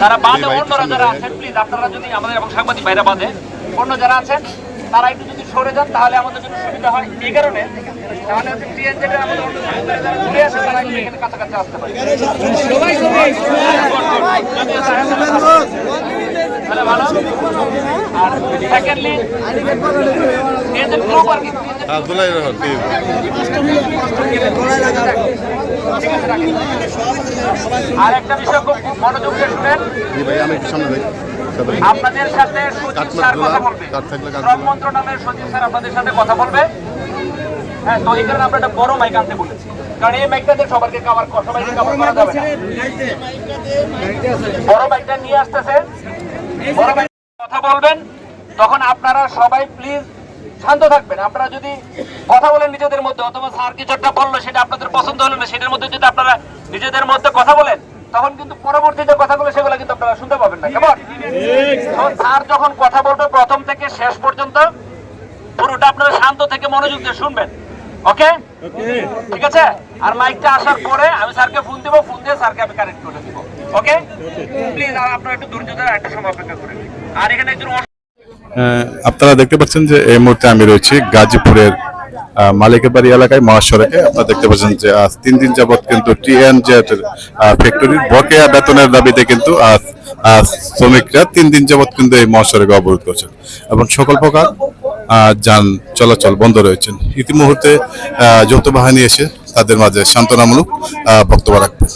তারা বাদে অন্যরা যারা আছেন প্লিজ আপনারা যদি আমাদের এবং সাংবাদিক বাইরে বাদে, অন্য যারা আছেন তারা একটু যদি সরে যান তাহলে আমাদের জন্য সুবিধা হয়। এই কারণে তাহলে হচ্ছে আমাদের ঘুরে আসে তারা এখানে কাছাকাছি আসতে পারে। তাহলে ভালো। আর সেকেন্ডলি গ্রুপ আর কি আব্দুল্লাহ রহমান আর একটা বিষয় খুব মনোযোগ দিয়ে শুনেন। জি ভাই আমি একটু সামনে আপনাদের সাথে সচিব স্যার কথা বলবে। শ্রম মন্ত্রণালয়ের সচিব স্যার আপনাদের সাথে কথা বলবে। হ্যাঁ তো এই কারণে আমরা একটা বড় মাইক আনতে বলেছি। কারণ এই মাইকটাতে সবাইকে কভার সবাইকে কভার করা যাবে না। বড় মাইকটা নিয়ে আসতেছে। বড় মাইক কথা বলবেন। তখন আপনারা সবাই প্লিজ শান্ত থাকবেন। আপনারা যদি কথা বলেন নিজেদের মধ্যে অথবা স্যার কিছু একটা বলল সেটা আপনাদের পছন্দ হলো না সেটার মধ্যে যদি আপনারা নিজেদের মধ্যে কথা বলেন তখন কিন্তু পরবর্তী যে কথাগুলো সেগুলো কিন্তু আপনারা শুনতে পাবেন না। কেমন? স্যার যখন কথা বলবে প্রথম থেকে শেষ পর্যন্ত পুরোটা আপনারা শান্ত থেকে মনোযোগ দিয়ে শুনবেন। ওকে? ঠিক আছে? আর মাইকটা আসার পরে আমি স্যারকে ফোন দিব ফোন দিয়ে স্যারকে আমি কানেক্ট করে দিব। ওকে? প্লিজ আর আপনারা একটু ধৈর্য ধরে একটা সময় অপেক্ষা করেন আর এখানে একজন আপনারা দেখতে পাচ্ছেন যে এই মুহূর্তে আমি রয়েছি গাজীপুরের আহ, মালিকের বাড়ি এলাকায় মহাসড়কে আপনারা দেখতে পাচ্ছেন যে আজ তিন দিন যাবৎ কিন্তু টিএনজেড ফ্যাক্টরির বকেয়া বেতনের দাবিতে কিন্তু আজ শ্রমিকরা তিন দিন যাবৎ কিন্তু এই মহাসড়কে অবরোধ করছেন। এবং সকল প্রকার যান চলাচল বন্ধ রয়েছেন। ইতিমুহূর্তে যৌথ বাহিনী এসে তাদের মাঝে সান্ত্বনামূলক বক্তব্য রাখবেন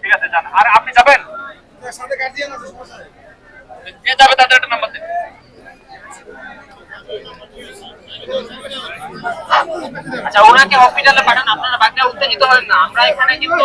ঠিক আছে আর আপনি যাবেন? যে যাবে তাদের একটা আচ্ছা ওনাকে হসপিটালে পাঠান, আপনারা বাকিরা উত্তেজিত হবেন না। আমরা এখানে কিন্তু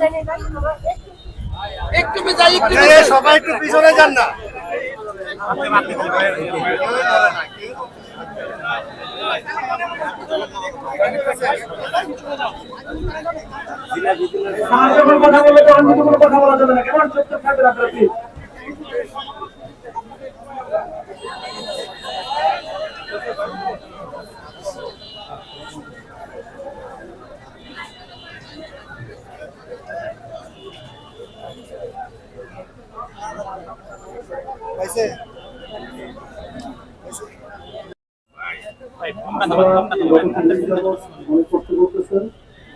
এবং সবাই একটু পিছনে যান না কথা বলবে তখন কিন্তু কোনো কথা বলা যাবে না। কেমন চুপচাপ থাকবেন আপনারা প্লিজ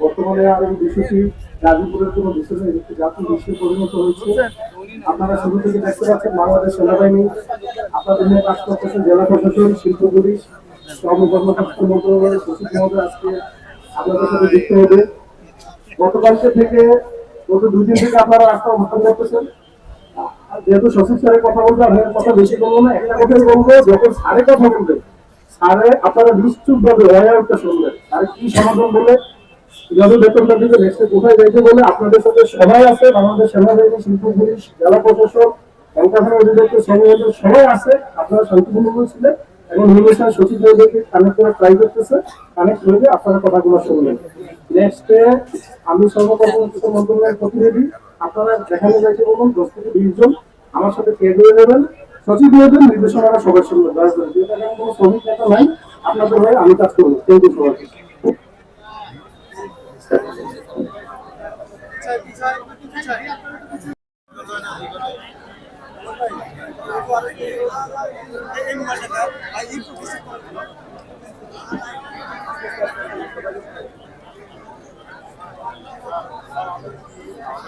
বর্তমানে আর এই বিষয়টি গাজীপুরের কোনো একটি জাতীয় বিষয়ে পরিণত হয়েছে। আপনারা শুরু থেকে দেখতে পাচ্ছেন বাংলাদেশ সেনাবাহিনী। আপনাদের নিয়ে কাজ করতেছেন জেলা প্রশাসন, শিল্প পুলিশ, শ্রম কর্মকর্তা মন্ত্রণালয়ের সচিব মহোদয় আজকে আপনাদের সাথে যুক্ত হবে। গতকালকে থেকে, গত দুই দিন থেকে আপনারা রাস্তা অবস্থান করতেছেন। যেহেতু স্যারের কথা কথা বেশি বলব না, একটা কথাই বলব, যখন স্যারের কথা বলবে, স্যারে আপনারা নিশ্চুপ ভাবে ওয়ারটা শুনবেন আর কি সমাধান বলে বেতনটা নেক্সটে কোথায় যাইতে বলে, আপনাদের সাথে সবাই আছে শিল্প পুলিশ, জেলা প্রশাসন কলকারখানা অধিদপ্তর, সবাই আছে আপনারা শান্তিপূর্ণ এবং নির্বাচন সচিব কানেক্ট ট্রাই করতেছে কানেক্ট আপনারা কথাগুলো শুনবেন নেক্সটে আমি সর্বপ্রথম মন্ত্রণালয়ের প্রতিনিধি আপনারা যেখানে যাইতে বলুন, দশ থেকে বিশ আমার সাথে পেড হয়ে যাবেন। সচিব হয়ে যাবেন নির্দেশনারা সবার সঙ্গে দয়া করে কোনো শ্রমিক নাই, আপনাদের হয়ে আমি কাজ করব। থ্যাংক ইউ সবাইকে।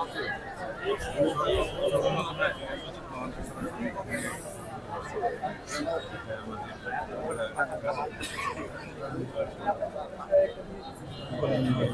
もう一度。